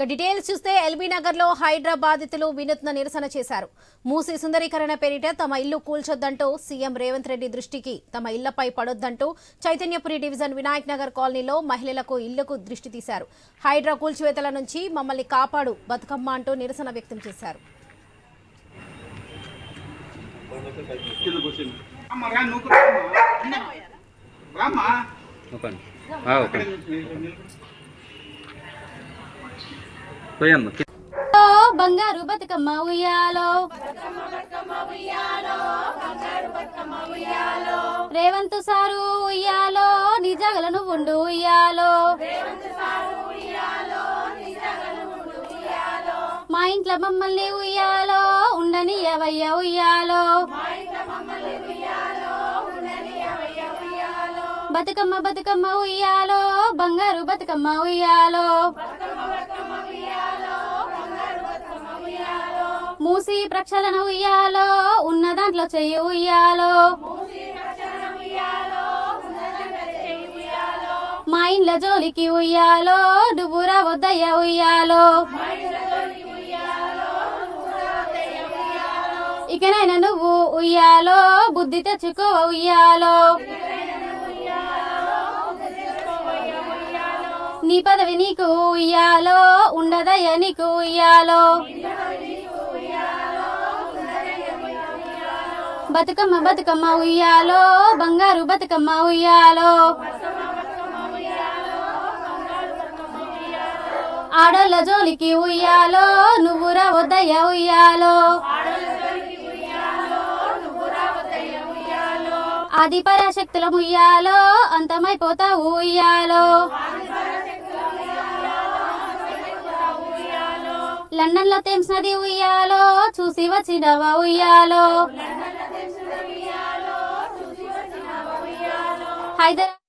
ఇక డీటెయిల్స్ చూస్తే ఎల్బీ నగర్లో హైడ్రా బాధితులు వినూత్న నిరసన చేశారు. మూసి సుందరీకరణ పేరిట తమ ఇల్లు కూల్చొద్దంటూ సీఎం రేవంత్ రెడ్డి దృష్టికి తమ ఇళ్ళపై పడొద్దంటూ చైతన్యపురి డివిజన్ వినాయక్ నగర్ కాలనీలో మహిళలకు ఇళ్ళకు దృష్టి తీశారు. హైడ్రా కూల్చివేతల నుంచి మమ్మల్ని కాపాడు బతుకమ్మ అంటూ నిరసన వ్యక్తం చేశారు. అమ్మ రా నువ్వు కూడా రామ్మా. పోయమ్మ ఓ బంగారు బతుకమ్మ ఉయ్యాలో. రేవంత్ సారు ఉయ్యాలో నీ జగలను ఉండు ఉయ్యాలో. మా ఇంట్లో మమ్మల్ని ఉయ్యాలో ఉండని ఎవయ్య ఉయ్యాలో. బతుకమ్మ బతుకమ్మ ఉయ్యాలో బంగారు బతుకమ్మ ఉయ్యాలో. మూసి ప్రక్షాళన ఉయ్యాలో ఉన్న దాంట్లో చెయ్యి ఉయ్యాలో. మా ఇండ్ల జోలికి ఉయ్యాలో డుబురా వద్దయ్య ఉయ్యాలో. ఇకనైనా నువ్వు ఉయ్యాలో బుద్ధి తెచ్చుకో ఉయ్యాలో. నీ పదవి నీకు ఉయ్యాలో ఉండదయ్య నీకు ఉయ్యాలో. బతుకమ్మ బతుకమ్మ ఉయ్యాలో బంగారు బతుకమ్మ ఉయ్యాలో. ఆడోళ్ళ జోలికి ఉయ్యాలో నువ్వు రావద్దయ్య ఉయ్యాలో. ఆది పరాశక్తుల ఉయ్యాలో అంతమైపోతా ఉయ్యాలో. లండన్లో థేమ్స్ నది ఉయ్యాలో చూసి వచ్చినవా ఉయ్యాలో. Hi there.